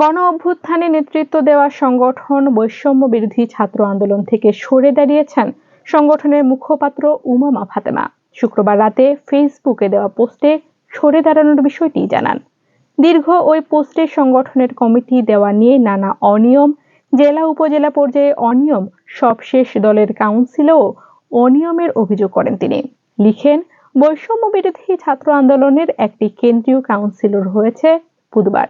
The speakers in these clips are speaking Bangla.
গণ অভ্যুত্থানে নেতৃত্ব দেওয়া সংগঠন বৈষম্য বিরোধী ছাত্র আন্দোলন থেকে সরে দাঁড়িয়েছেন সংগঠনের মুখপাত্র উমামা ফাতেমা। শুক্রবার রাতে ফেসবুকে দেওয়া পোস্টে সরে দাঁড়ানোর বিষয়টি জানান। দীর্ঘ ওই পোস্টে সংগঠনের কমিটি দেওয়া নিয়ে নানা অনিয়ম, জেলা উপজেলা পর্যায়ে অনিয়ম, সবশেষ দলের কাউন্সিলেও অনিয়মের অভিযোগ করেন তিনি। লিখেন, বৈষম্য বিরোধী ছাত্র আন্দোলনের একটি কেন্দ্রীয় কাউন্সিলর হয়েছে বুধবার।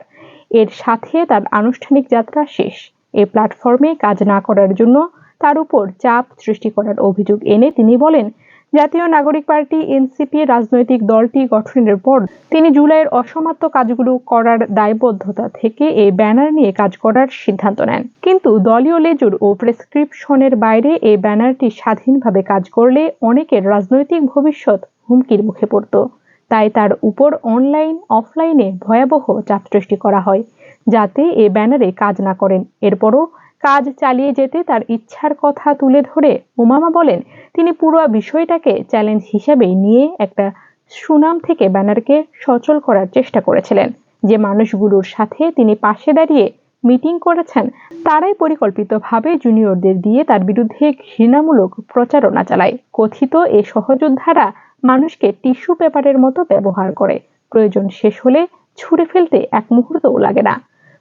এর সাথে তার আনুষ্ঠানিক যাত্রা শেষ। এ প্ল্যাটফর্মে কাজ না করার জন্য তার উপর চাপ সৃষ্টি করার অভিযোগ এনে তিনি বলেন, জাতীয় নাগরিক পার্টি, এনসিপি, রাজনৈতিক দলটি গঠনের পর তিনি জুলাইয়ের অসমাপ্ত কাজগুলো করার দায়বদ্ধতা থেকে এই ব্যানার নিয়ে কাজ করার সিদ্ধান্ত নেন। কিন্তু দলীয় লেজুর ও প্রেসক্রিপশনের বাইরে এই ব্যানারটি স্বাধীনভাবে কাজ করলে অনেকের রাজনৈতিক ভবিষ্যৎ হুমকির মুখে পড়ত। তাই তার উপর অনলাইন অফলাইনে ভয়াবহ চাপ সৃষ্টি করা হয়, যাতে এ ব্যানারে কাজ না করেন। এরপরও কাজ চালিয়ে যেতে তার ইচ্ছার কথা তুলে ধরে ওমামা বলেন, তিনি পুরো বিষয়টাকে চ্যালেঞ্জ হিসেবে নিয়ে একটা সুনাম থেকে ব্যানারকে সচল করার চেষ্টা করেছিলেন। যে মানুষগুলোর সাথে তিনি পাশে দাঁড়িয়ে মিটিং করেছেন, তারাই পরিকল্পিতভাবে জুনিয়রদের দিয়ে তার বিরুদ্ধে ঘৃণামূলক প্রচারণা চালায়। কথিত এ সহযোদ্ধারা মানুষকে টিস্যু পেপারের মতো ব্যবহার করে। প্রয়োজন শেষ হলে ছুঁড়ে ফেলতে এক মুহূর্তও লাগে না।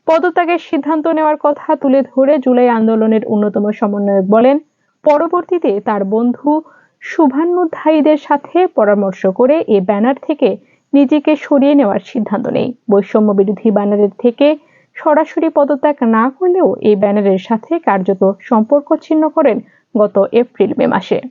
পদত্যাগের সিদ্ধান্ত নেওয়ার কথা তুলে ধরে জুলাই আন্দোলনের অন্যতম সমন্বয়ক বলেন, পরবর্তীতে তার বন্ধু শুভান্নুধ্যায়ীদের সাথে পরামর্শ করে এ ব্যানার থেকে নিজেকে সরিয়ে নেওয়ার সিদ্ধান্ত নেই। বৈষম্য বিরোধী ব্যানারের থেকে সরাসরি পদত্যাগ না করলেও এই ব্যানারের সাথে কার্যত সম্পর্ক ছিন্ন করেন গত এপ্রিল মে মাসে।